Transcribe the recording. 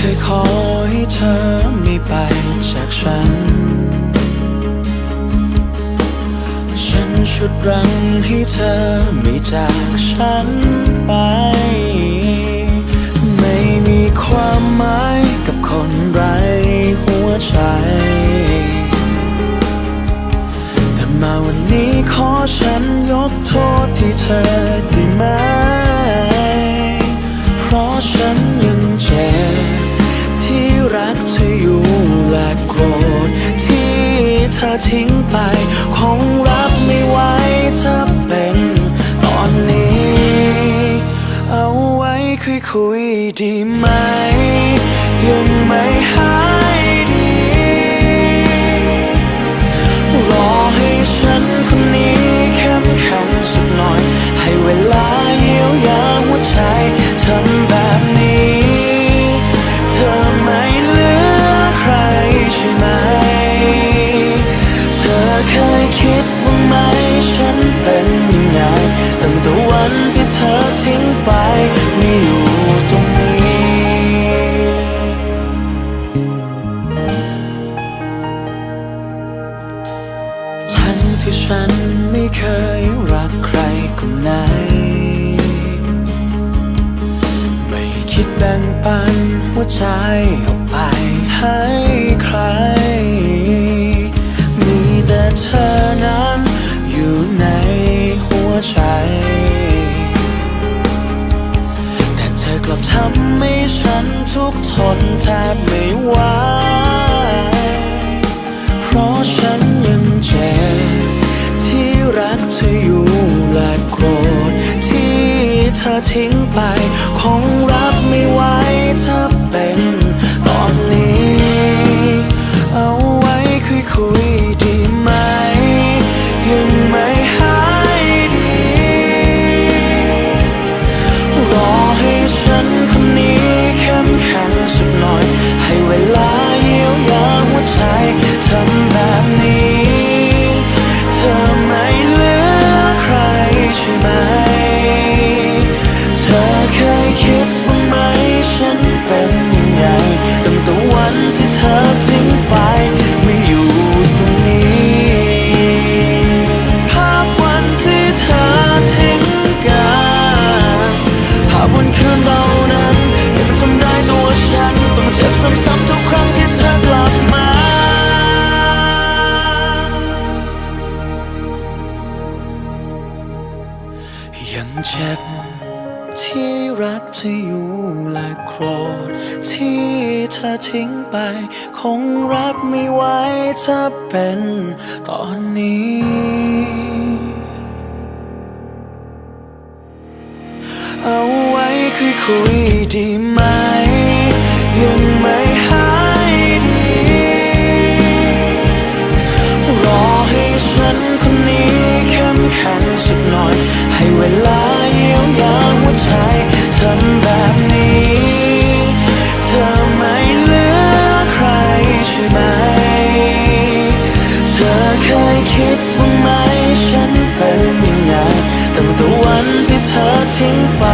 เคยขอให้เธอไม่ไปจากฉัน ฉันชุดรังให้เธอไม่จากฉันไป ไม่มีความหมายกับคน ทิ้งไป คงรับไม่ไหวถ้าเป็นตอนนี้ เอาไว้คุยคุยดีไหม ยังไม่หายดี รอให้ฉันคนนี้ ยคิดบ้างไหมฉันเป็นยังไงตั้งแต่วันที่เธอทิ้งไปไม่อยู่ตรงนี้ทั้งที่ฉันไม่เคยรักใครคนไหน ไม่คิดแบ่งปันหัวใจออกไปให้ใคร เธอนั้นอยู่ในหัวใจ แต่เธอกลับทำให้ฉันทุกทนแทบไม่ไหว เพราะฉันยังเจ็บที่รักเธออยู่และโกรธที่เธอทิ้งไปคงรับไม่ไหวถ้าเป็นตอนนี้ เอาไว้คุยคุย รอให้ฉัน ยังเจ็บ ที่รักจะออยู่และโกรธ ที่เธอทิ้งไป คงรับไม่ไหวถ้าเป็นตอนนี้ เอาไว้คุยคุยดีไหม เคยคิดบ้างไหมฉันเป็นยังไงตั้งแต่วันที่เธอทิ้งไป